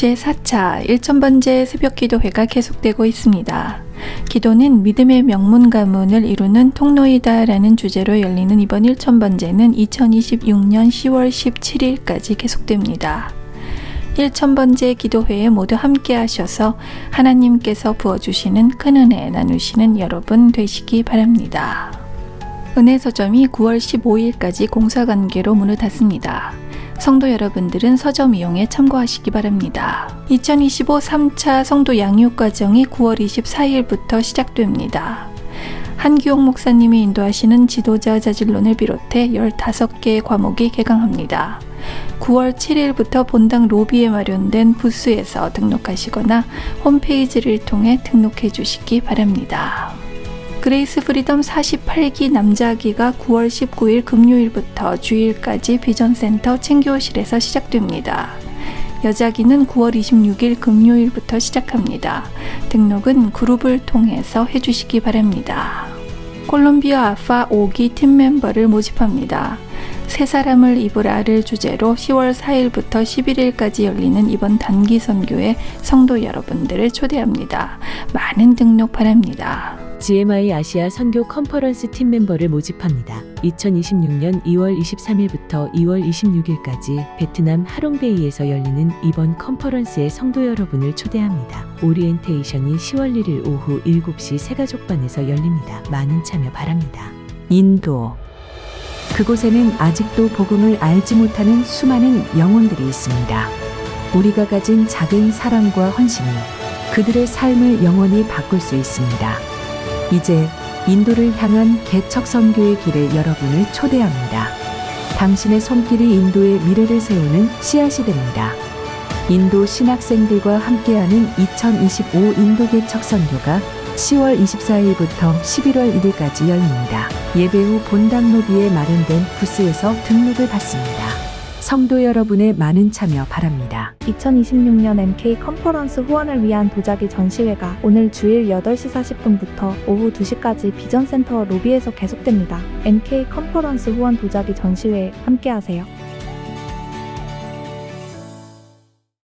제4차 1천번째 새벽 기도회가 계속되고 있습니다. 기도는 믿음의 명문 가문을 이루는 통로이다라는 주제로 열리는 이번 1천번째는 2026년 10월 17일까지 계속됩니다. 1천번째 기도회에 모두 함께 하셔서 하나님께서 부어주시는 큰 은혜 나누시는 여러분 되시기 바랍니다. 은혜 서점이 9월 15일까지 공사 관계로 문을 닫습니다. 성도 여러분들은 서점 이용에 참고하시기 바랍니다. 2025 3차 성도 양육 과정이 9월 24일부터 시작됩니다. 한기용 목사님이 인도하시는 지도자 자질론을 비롯해 15개의 과목이 개강합니다. 9월 7일부터 본당 로비에 마련된 부스에서 등록하시거나 홈페이지를 통해 등록해 주시기 바랍니다. 그레이스 프리덤 48기 남자기가 9월 19일 금요일부터 주일까지 비전센터 챙교실에서 시작됩니다. 여자기는 9월 26일 금요일부터 시작합니다. 등록은 그룹을 통해서 해주시기 바랍니다. 콜롬비아 아파 5기 팀 멤버를 모집합니다. 세 사람을 입으라를 주제로 10월 4일부터 11일까지 열리는 이번 단기 선교에 성도 여러분들을 초대합니다. 많은 등록 바랍니다. GMI 아시아 선교 컨퍼런스 팀 멤버를 모집합니다. 2026년 2월 23일부터 2월 26일까지 베트남 하롱베이에서 열리는 이번 컨퍼런스에 성도 여러분을 초대합니다. 오리엔테이션이 10월 1일 오후 7시 새가족반에서 열립니다. 많은 참여 바랍니다. 인도 그곳에는 아직도 복음을 알지 못하는 수많은 영혼들이 있습니다. 우리가 가진 작은 사랑과 헌신이 그들의 삶을 영원히 바꿀 수 있습니다. 이제 인도를 향한 개척 선교의 길에 여러분을 초대합니다. 당신의 손길이 인도의 미래를 세우는 씨앗이 됩니다. 인도 신학생들과 함께하는 2025 인도 개척 선교가 10월 24일부터 11월 1일까지 열립니다. 예배 후 본당 로비에 마련된 부스에서 등록을 받습니다. 성도 여러분의 많은 참여 바랍니다. 2026년 MK 컨퍼런스 후원을 위한 도자기 전시회가 오늘 주일 8시 40분부터 오후 2시까지 비전센터 로비에서 계속됩니다. MK 컨퍼런스 후원 도자기 전시회에 함께하세요.